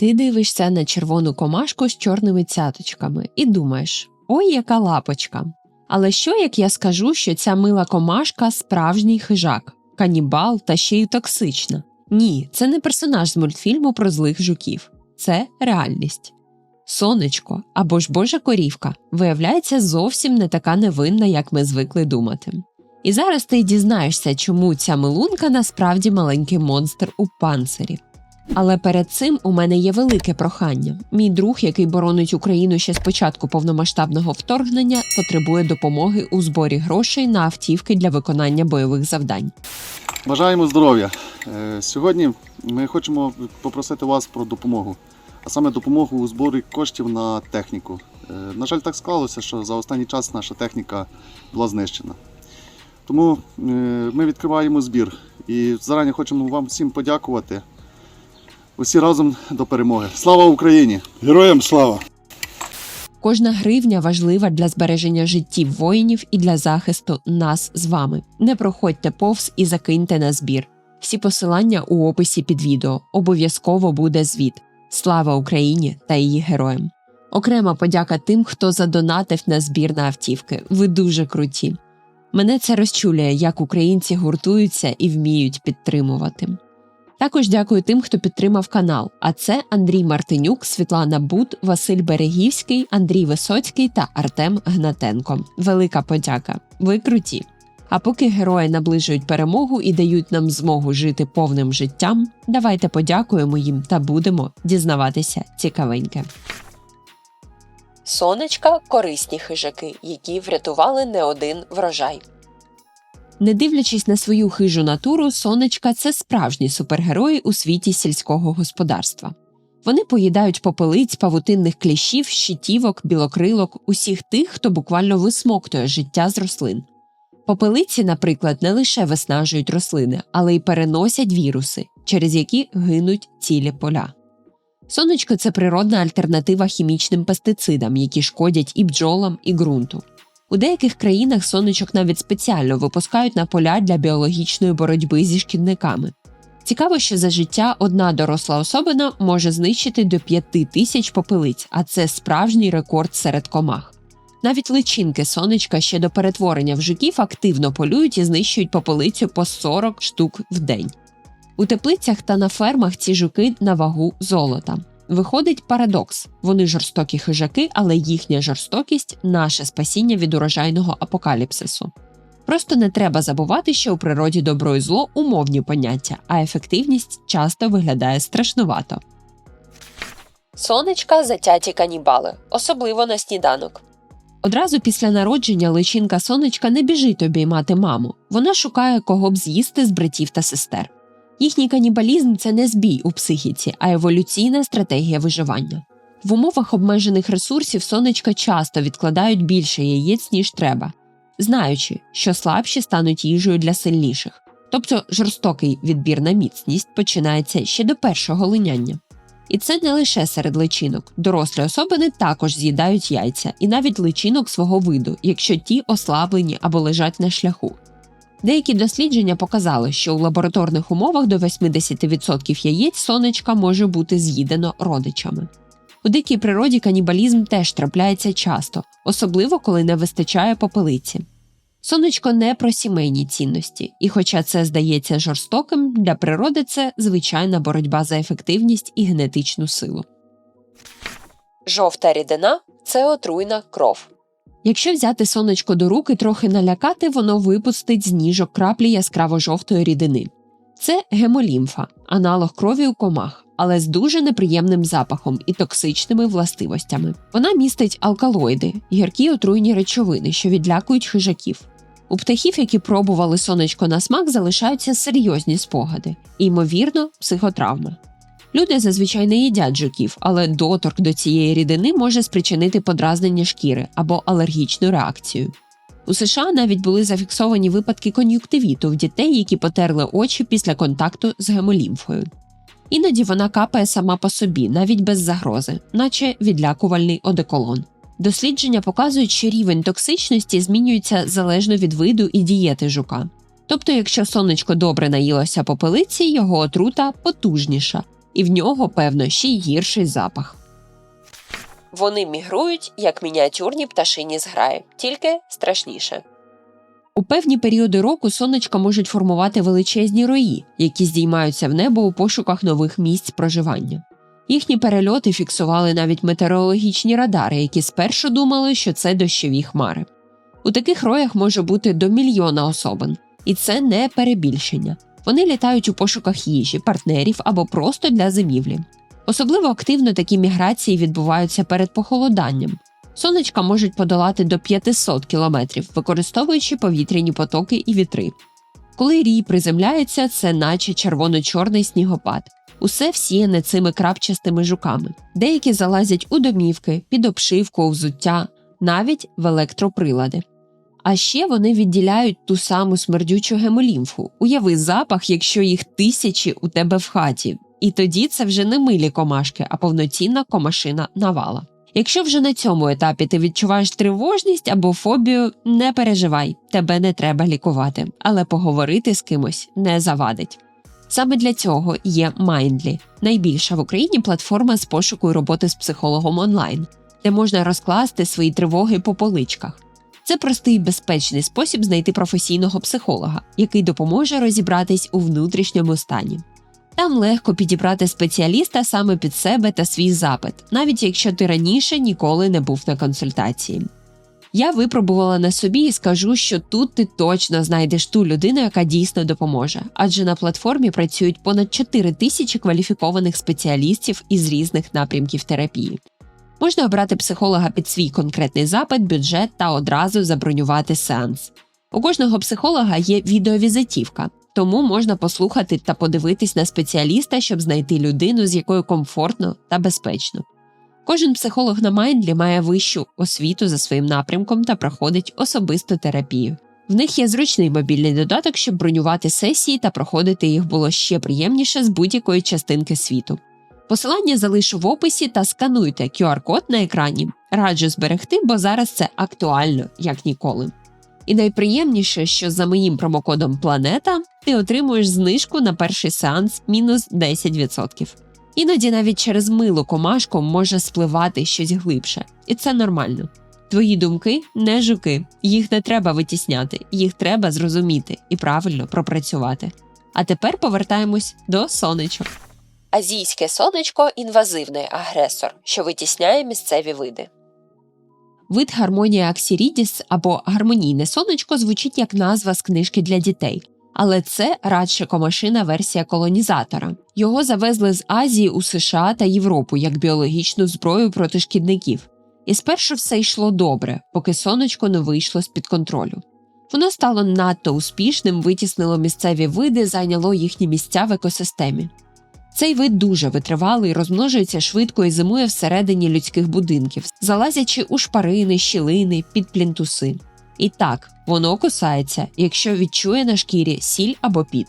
Ти дивишся на червону комашку з чорними цяточками і думаєш: ой, яка лапочка! Але що як я скажу, що ця мила комашка справжній хижак, канібал та ще й токсична? Ні, це не персонаж з мультфільму про злих жуків, це реальність. Сонечко або ж божа корівка виявляється зовсім не така невинна, як ми звикли думати. І зараз ти дізнаєшся, чому ця милунка насправді маленький монстр у панцирі. Але перед цим у мене є велике прохання. Мій друг, який боронить Україну ще з початку повномасштабного вторгнення, потребує допомоги у зборі грошей на автівки для виконання бойових завдань. Бажаємо здоров'я. Е, Сьогодні ми хочемо попросити вас про допомогу, а саме допомогу у зборі коштів на техніку. Е, На жаль, так склалося, що за останній час наша техніка була знищена. Тому е, ми відкриваємо збір і зарані хочемо вам всім подякувати. Усі разом до перемоги. Слава Україні! Героям слава! Кожна гривня важлива для збереження життів воїнів і для захисту нас з вами. Не проходьте повз і закиньте на збір. Всі посилання у описі під відео. Обов'язково буде звіт. Слава Україні та її героям! Окрема подяка тим, хто задонатив на збір на автівки. Ви дуже круті. Мене це розчулює, як українці гуртуються і вміють підтримувати. Також дякую тим, хто підтримав канал. А це Андрій Мартинюк, Світлана Буд, Василь Берегівський, Андрій Висоцький та Артем Гнатенко. Велика подяка. Ви круті. А поки герої наближують перемогу і дають нам змогу жити повним життям, давайте подякуємо їм та будемо дізнаватися цікавеньке. Сонечка корисні хижаки, які врятували не один врожай. Не дивлячись на свою хижу натуру, сонечка це справжні супергерої у світі сільського господарства. Вони поїдають попелиць, павутинних кліщів, щитівок, білокрилок, усіх тих, хто буквально висмоктує життя з рослин. Попелиці, наприклад, не лише виснажують рослини, але й переносять віруси, через які гинуть цілі поля. Сонечко це природна альтернатива хімічним пестицидам, які шкодять і бджолам, і ґрунту. У деяких країнах сонечок навіть спеціально випускають на поля для біологічної боротьби зі шкідниками. Цікаво, що за життя одна доросла особина може знищити до 5 тисяч попелиць, а це справжній рекорд серед комах. Навіть личинки сонечка ще до перетворення в жуків активно полюють і знищують попелицю по 40 штук в день. У теплицях та на фермах ці жуки на вагу золота. Виходить парадокс: вони жорстокі хижаки, але їхня жорстокість наше спасіння від урожайного апокаліпсису. Просто не треба забувати, що у природі добро і зло умовні поняття, а ефективність часто виглядає страшнувато. Сонечка затяті канібали, особливо на сніданок. Одразу після народження личинка сонечка не біжить обіймати маму. Вона шукає кого б з'їсти з братів та сестер. Їхній канібалізм це не збій у психіці, а еволюційна стратегія виживання. В умовах обмежених ресурсів сонечка часто відкладають більше яєць, ніж треба, знаючи, що слабші стануть їжею для сильніших. Тобто жорстокий відбір на міцність починається ще до першого линяння. І це не лише серед личинок. Дорослі особини також з'їдають яйця і навіть личинок свого виду, якщо ті ослаблені або лежать на шляху. Деякі дослідження показали, що у лабораторних умовах до 80% яєць сонечка може бути з'їдено родичами. У дикій природі канібалізм теж трапляється часто, особливо коли не вистачає попелиці. Сонечко не про сімейні цінності, і хоча це здається жорстоким, для природи це звичайна боротьба за ефективність і генетичну силу. Жовта рідина це отруйна кров. Якщо взяти сонечко до рук і трохи налякати, воно випустить з ніжок краплі яскраво жовтої рідини. Це гемолімфа, аналог крові у комах, але з дуже неприємним запахом і токсичними властивостями. Вона містить алкалоїди, гіркі отруйні речовини, що відлякують хижаків. У птахів, які пробували сонечко на смак, залишаються серйозні спогади, і, ймовірно, психотравми. Люди зазвичай не їдять жуків, але доторк до цієї рідини може спричинити подразнення шкіри або алергічну реакцію. У США навіть були зафіксовані випадки кон'юктивіту в дітей, які потерли очі після контакту з гемолімфою. Іноді вона капає сама по собі, навіть без загрози, наче відлякувальний одеколон. Дослідження показують, що рівень токсичності змінюється залежно від виду і дієти жука. Тобто, якщо сонечко добре наїлося попелиці, його отрута потужніша, і в нього, певно, ще й гірший запах. Вони мігрують як мініатюрні пташині зграї, тільки страшніше. У певні періоди року сонечка можуть формувати величезні рої, які здіймаються в небо у пошуках нових місць проживання. Їхні перельоти фіксували навіть метеорологічні радари, які спершу думали, що це дощові хмари. У таких роях може бути до мільйона особин, і це не перебільшення. Вони літають у пошуках їжі, партнерів або просто для зимівлі. Особливо активно такі міграції відбуваються перед похолоданням. Сонечка можуть подолати до 500 кілометрів, використовуючи повітряні потоки і вітри. Коли рій приземляється, це наче червоно-чорний снігопад. Усе всіяне цими крапчастими жуками. Деякі залазять у домівки, під обшивку, взуття, навіть в електроприлади. А ще вони відділяють ту саму смердючу гемолімфу. Уяви запах, якщо їх тисячі у тебе в хаті. І тоді це вже не милі комашки, а повноцінна комашина навала. Якщо вже на цьому етапі ти відчуваєш тривожність або фобію, не переживай, тебе не треба лікувати, але поговорити з кимось не завадить. Саме для цього є Mindly – найбільша в Україні платформа з пошуку роботи з психологом онлайн, де можна розкласти свої тривоги по поличках. Це простий і безпечний спосіб знайти професійного психолога, який допоможе розібратись у внутрішньому стані. Там легко підібрати спеціаліста саме під себе та свій запит, навіть якщо ти раніше ніколи не був на консультації. Я випробувала на собі і скажу, що тут ти точно знайдеш ту людину, яка дійсно допоможе, адже на платформі працюють понад 4 тисячі кваліфікованих спеціалістів із різних напрямків терапії. Можна обрати психолога під свій конкретний запит, бюджет та одразу забронювати сеанс. У кожного психолога є відеовізитівка, тому можна послухати та подивитись на спеціаліста, щоб знайти людину, з якою комфортно та безпечно. Кожен психолог на Майндлі має вищу освіту за своїм напрямком та проходить особисту терапію. В них є зручний мобільний додаток, щоб бронювати сесії та проходити їх було ще приємніше з будь-якої частинки світу. Посилання залишу в описі та скануйте QR-код на екрані. Раджу зберегти, бо зараз це актуально, як ніколи. І найприємніше, що за моїм промокодом Планета ти отримуєш знижку на перший сеанс мінус 10%. Іноді навіть через милу комашку може спливати щось глибше, і це нормально. Твої думки не жуки, їх не треба витісняти, їх треба зрозуміти і правильно пропрацювати. А тепер повертаємось до сонечок. Азійське сонечко інвазивний агресор, що витісняє місцеві види. Вид гармонія аксірідіс або гармонійне сонечко звучить як назва з книжки для дітей, але це радше комашина версія колонізатора. Його завезли з Азії у США та Європу як біологічну зброю проти шкідників. І спершу все йшло добре, поки сонечко не вийшло з під контролю. Воно стало надто успішним, витіснило місцеві види, зайняло їхні місця в екосистемі. Цей вид дуже витривалий, розмножується швидко і зимує всередині людських будинків, залазячи у шпарини, щілини, під плінтуси. І так, воно кусається, якщо відчує на шкірі сіль або піт.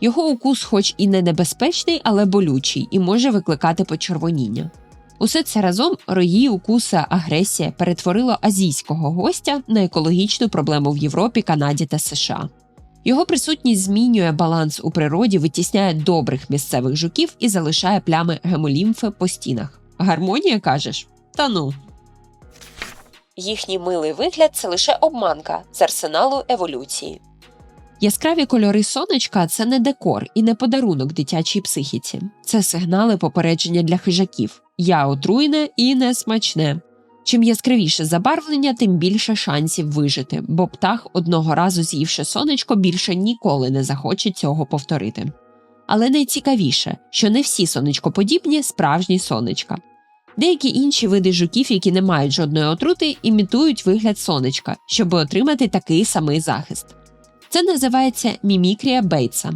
Його укус, хоч і не небезпечний, але болючий, і може викликати почервоніння. Усе це разом рої, укуси, агресія перетворило азійського гостя на екологічну проблему в Європі, Канаді та США. Його присутність змінює баланс у природі, витісняє добрих місцевих жуків і залишає плями гемолімфи по стінах. Гармонія кажеш? Та ну. Їхній милий вигляд це лише обманка з арсеналу еволюції. Яскраві кольори сонечка це не декор і не подарунок дитячій психіці. Це сигнали попередження для хижаків. Я отруйне і несмачне. Чим яскравіше забарвлення, тим більше шансів вижити, бо птах, одного разу з'ївши сонечко, більше ніколи не захоче цього повторити. Але найцікавіше, що не всі сонечкоподібні справжні сонечка. Деякі інші види жуків, які не мають жодної отрути, імітують вигляд сонечка, щоб отримати такий самий захист. Це називається мімікрія Бейтса,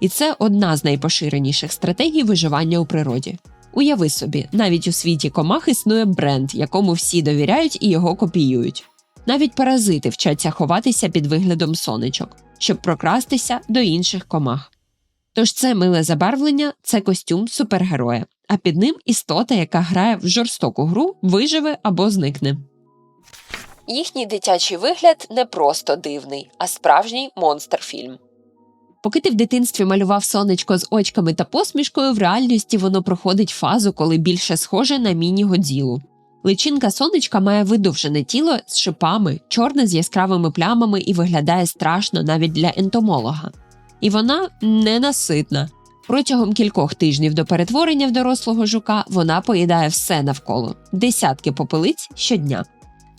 і це одна з найпоширеніших стратегій виживання у природі. Уяви собі, навіть у світі комах існує бренд, якому всі довіряють і його копіюють. Навіть паразити вчаться ховатися під виглядом сонечок, щоб прокрастися до інших комах. Тож це миле забарвлення це костюм супергероя, а під ним істота, яка грає в жорстоку гру, виживе або зникне. Їхній дитячий вигляд не просто дивний, а справжній монстр фільм. Поки ти в дитинстві малював сонечко з очками та посмішкою, в реальності воно проходить фазу, коли більше схоже на міні-годзілу. Личинка сонечка має видовжене тіло з шипами, чорне з яскравими плямами і виглядає страшно навіть для ентомолога. І вона ненаситна. Протягом кількох тижнів до перетворення в дорослого жука вона поїдає все навколо десятки попелиць щодня.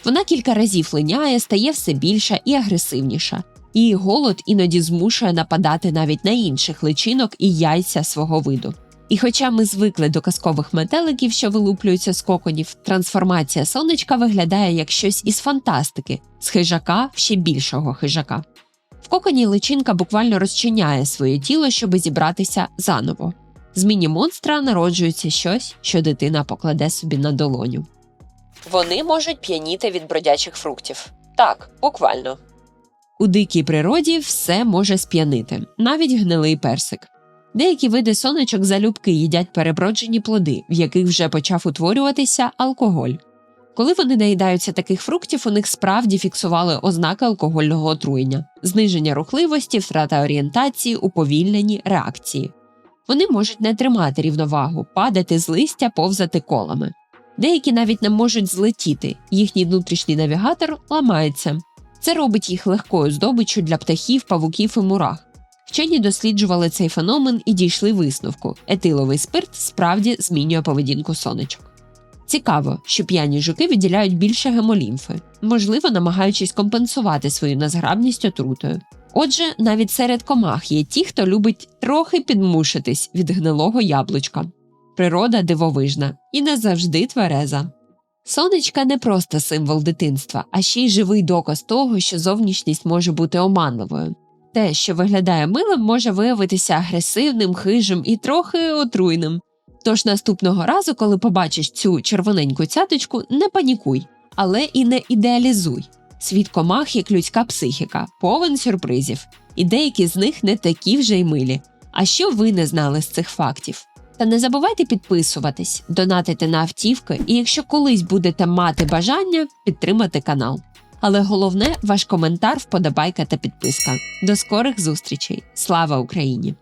Вона кілька разів линяє, стає все більша і агресивніша. Її голод іноді змушує нападати навіть на інших личинок і яйця свого виду. І хоча ми звикли до казкових метеликів, що вилуплюються з коконів, трансформація сонечка виглядає як щось із фантастики, з хижака ще більшого хижака. В коконі личинка буквально розчиняє своє тіло, щоб зібратися заново. З міні-монстра народжується щось, що дитина покладе собі на долоню. Вони можуть п'яніти від бродячих фруктів. Так, буквально. У дикій природі все може сп'янити, навіть гнилий персик. Деякі види сонечок залюбки їдять переброджені плоди, в яких вже почав утворюватися алкоголь. Коли вони наїдаються таких фруктів, у них справді фіксували ознаки алкогольного отруєння, зниження рухливості, втрата орієнтації, уповільнені реакції. Вони можуть не тримати рівновагу, падати з листя, повзати колами. Деякі навіть не можуть злетіти, їхній внутрішній навігатор ламається. Це робить їх легкою здобиччю для птахів, павуків і мурах. Вчені досліджували цей феномен і дійшли висновку: етиловий спирт справді змінює поведінку сонечок. Цікаво, що п'яні жуки виділяють більше гемолімфи, можливо, намагаючись компенсувати свою незграбність отрутою. Отже, навіть серед комах є ті, хто любить трохи підмушитись від гнилого яблучка. Природа дивовижна і не завжди твереза. Сонечка не просто символ дитинства, а ще й живий доказ того, що зовнішність може бути оманливою. Те, що виглядає милим, може виявитися агресивним, хижим і трохи отруйним. Тож наступного разу, коли побачиш цю червоненьку цяточку, не панікуй, але і не ідеалізуй. Світ комах як людська психіка, повен сюрпризів, і деякі з них не такі вже й милі. А що ви не знали з цих фактів? Та не забувайте підписуватись, донатити на автівки, і якщо колись будете мати бажання, підтримати канал. Але головне ваш коментар, вподобайка та підписка. До скорих зустрічей! Слава Україні!